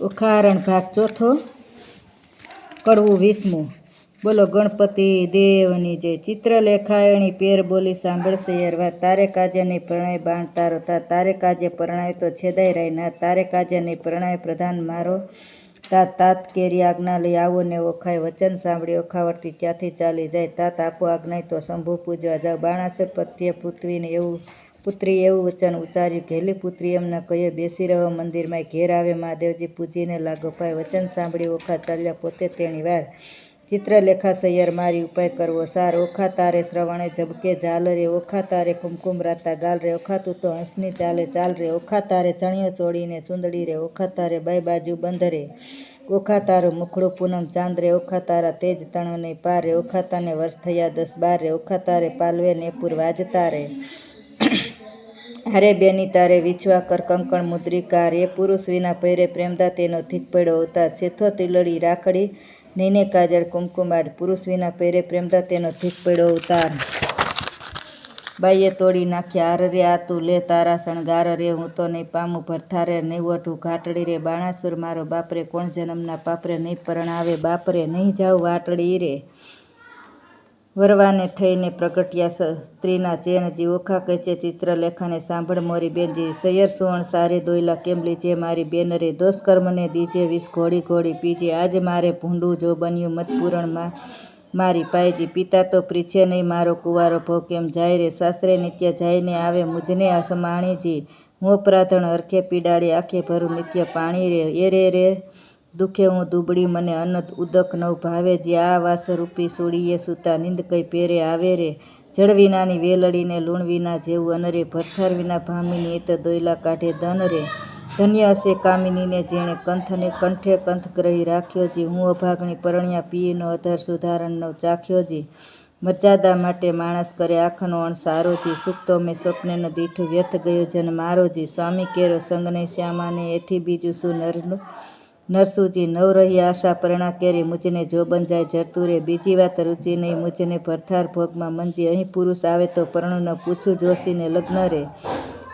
ઉખારણ ભાગ ચોથો, કડવું વીસમું. બોલો, ગણપતિ દેવની જય ચિત્રલેખાયણી પેર બોલી સાંભળશે યરવા તારે કાજે નહીં પ્રણય બાણ તારો. તા, તારે કાજે પ્રણય તો છેદાઈ રહી. ના, તારે કાજે નહીં પ્રણય પ્રધાન મારો. તાત તાત કેરી આજ્ઞા લઈ આવો ને ઓખાય વચન સાંભળી ઓખાવરથી ક્યાંથી ચાલી જાય? તાત આપો આજ્ઞા તો શંભુ પૂજવા જાવ બાણાસર પ્રત્યે પૃથ્વીને એવું પુત્રી એવું વચન ઉચ્ચાર્યું ઘેલી પુત્રી એમને કહીએ, બેસી રહો મંદિરમાં ઘેર આવે મહાદેવજી પૂજીને લાગો પાય વચન સાંભળી ઓખા ચાલ્યા પોતે તેણી વાર. ચિત્રલેખા સૈયર, મારી ઉપાય કરવો, સાર, ઓખા તારે શ્રવણે ઝબકે, ઝાલ રે, ઓખા તારે કુમકુમ રાતા ગાલ રે, ઓખા તું તો હંસની ચાલે ચાલ રે, ઓખા તારે ચણિયો ચોળીને ચૂંદડી રે, ઓખા તારે બાય બાજુ બંધ રે, ઓખા તારું મુખડું પૂનમ ચાંદ રે, ઓખા તારા તેજ તણો નહીં પાર રે, ઓખા તાને વર્ષ થયા દસ બાર રે, ઓખા તારે પાલવે ને પૂર વાજતા રે. અરે બેની તારે વિછવા કર કંકણ મુદ્રિકા, રે પુરુષ વિના પહેરે પ્રેમદા તેનો ધીક પડ્યો અવતાર છેથો તિલડી રાખડી, નીને કાજળ કુમકુમાડ પુરુષ વિના પહેરે પ્રેમદા તેનો ધીક પડ્યો અવતાર બાઈએ તોડી નાખ્યા આર રે, આ તું લે તારા શણગાર રે હું તો નહીં પામું ભરથારે નહીં વઢું ઘાટડી રે, બાણાસુર મારો બાપરે, કોણ જન્મના પાપરે નહીં પરણાવે, બાપરે નહીં જાઉં વાટડી રે. વરવાને થઈને પ્રગટ્યા સ્ત્રીના ચેનજી ઓખા કચે ચિત્રલેખાને સાંભળ મોરી બેનજી, સૈયર સુવર્ણ સારી દોયલા કેમ લીજે મારી બેનરે દોષ કર્મને દીજે વીસ ઘોડી ઘોડી પીજે, આજે મારે ભૂંડું જો બન્યું મતપૂરણમાં મારી પાયજી પિતા તો પ્રીછે નહીં મારો કુવારો ભો કેમ જાય રે સાસરે નિત્ય જઈને આવે મુજને અસમાણીજી હું પ્રાર્થણ અરખે પીડાડી આંખે ભરું નિત્ય પાણી રે, એ રે રે દુઃખે હું દુબળી મને અનત ઉદક નવ ભાવે જે આ વાસરૂપી સોડીએ સૂતા નિંદ કઈ પેરે આવે રે? જળ વિનાની વેલડીને લૂણ વિના જેવું અનરે ભથ્થર વિના ભામીની એ તો દોયલા કાઢે ધન રે. ધન્ય હશે કામિનીને જેણે કંથને કંઠે કંથ ગ્રહી રાખ્યો જી. હું અભાગણી પરણ્યા પીનો અધર સુધારણનો ચાખ્યો જી. મર્યાદા માટે માણસ કરે આંખનો અણ સારો જી. સુખ તો મેં સ્વપ્નેનો દીઠ વ્યર્થ ગયો જન મારો જી. સ્વામી કેરો સંગને શ્યામાને એથી બીજું શું નરનું? નરસુજી નવ રહી આશા પરણા કેરી મુજને જો બંજાય જરતું રે બીજી વાત રુચિ નહીં મુજને ભરથાર ભોગમાં મંજી અહીં પુરુષ આવે તો પરણું ન પૂછું જોશીને લગ્ન રે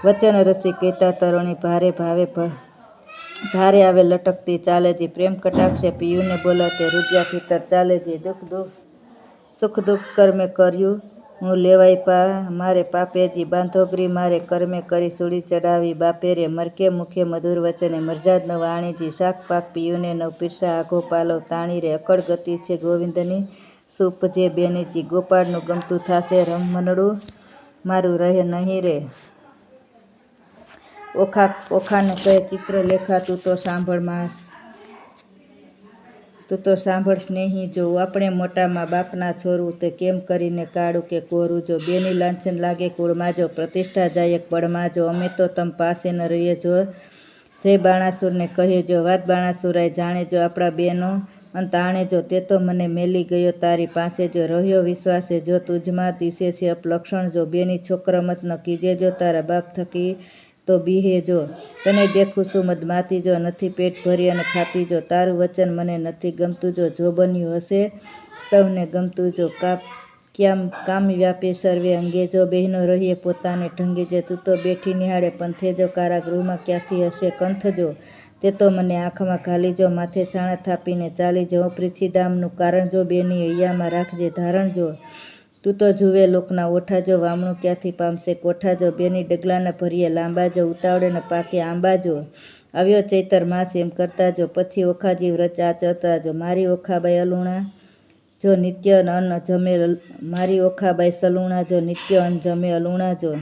વચન રસી કહેતા તરુણી ભારે ભાવે ભારે આવે લટકતી ચાલેજી. પ્રેમ કટાક્ષે પિયુને બોલાતે રૂપિયા ભીતર ચાલેજી. દુઃખ દુઃખ, સુખ દુઃખ કર્મે કર્યું. હું લેવાય પા, મારે પાપેજી બાંધોગરી મારે કર્મે કરી સુડી ચડાવી, બાપેરે મરકે મુખે મધુર વચને મરજાદ ન વાણીજી શાક પાક પીયુને નવ પીરસા આઘો પાલવ તાણી રે અકળ ગતિ છે ગોવિંદની સુપજે બેનીજી ગોપાળનું ગમતું થાશે રમમનડું, મારું રહે નહીં રે ઓખા, ઓખાને કહે ચિત્ર લેખા તું તો સાંભળ માસ. તું તો સાંભળ સ્નેહી, જો આપણે મોટામાં બાપના છોરું, તે કેમ કરીને કાળું કે કોરું? જો બેની લાંછન લાગે, કુળમાં જો પ્રતિષ્ઠા જાય પળમાં જો અમે તો તમ પાસે ન રહીએ, જો જય બાણાસુરને કહે, જો વાત બાણાસુરાય જાણે, જો આપણા બેનો અને તાણે જો તે તો મને મેલી ગયો, તારી પાસે જો રહ્યો વિશ્વાસે જો તુજમાં દિશે છે અપલક્ષણ, જો બેની છોકરમત ન કીજે, જો તારા બાપ થકી તો બીહે જો, તને દેખું છું મદમાતી જો નથી પેટ ભરી અને ખાતી જો, તારું વચન મને નથી ગમતું જો જો બન્યું હશે, સૌને ગમતું જો, કાપ, ક્યામ, કામ વ્યાપે સર્વે અંગે જો, બહેનો રહીએ પોતાને ઢંગે જે, તું તો બેઠી નિહાળે પંથે જો, કારાગૃહમાં ક્યાંથી હશે કંથ જો, તે તો મને આંખમાં ઘાલી જો, માથે છાણા થાપીને ચાલી જો પૃથ્વીધામનું કારણ જો, બેની હૈયામાં રાખજે ધારણ જો તું તો જુએ લોકના ઓઠા જો વામણું ક્યાંથી પામશે? કોઠા જો બેની ડગલાના ભરીએ લાંબા જો ઉતાવળે પાકે આંબા જો આવ્યો ચૈતર માસ એમ કરતા જો પછી ઓખાજી વ્રત આચરતા જો મારી ઓખાબાઈ અલુણા, જો નિત્ય અન્ન જમે મારી ઓખાબાઈ સલુણા, જો નિત્ય અન્ન જમે અલુણા જો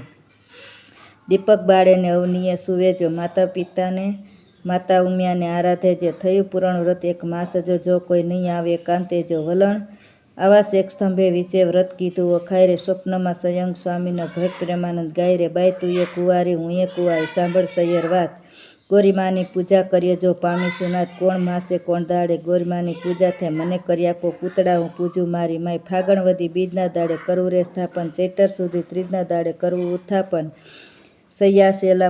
દીપક બાળેને અવનીએ સુવે જો માતા પિતાને માતા ઉમિયાને આરાધે જે થયું પૂરણ વ્રત એક માસ જો જો કોઈ નહીં આવે એકાંતે જો વલણ આવાસ એક સ્તંભે વિશે વ્રત કીધું અખાય રે સ્વપ્નમાં સ્વયં સ્વામીનો ભટ્ટ પ્રેમાનંદ ગાય રે બાઈ, તું એ કુંવારી, હું એ કુંવારી, સાંભળ સૈયર વાત. ગોરીમાની પૂજા કરીએ, જો પામી સુનાથ કોણ માસે કોણ દાડે? ગોરીમાની પૂજા થાય, મને કરી આપો પૂતળા, હું પૂજું મારી માય ફાગણવદી બીજના દાડે કરવું રે સ્થાપન, ચૈતર સુધી ત્રીજના દાડે કરવું ઉત્થાપન. સૈયા સેલા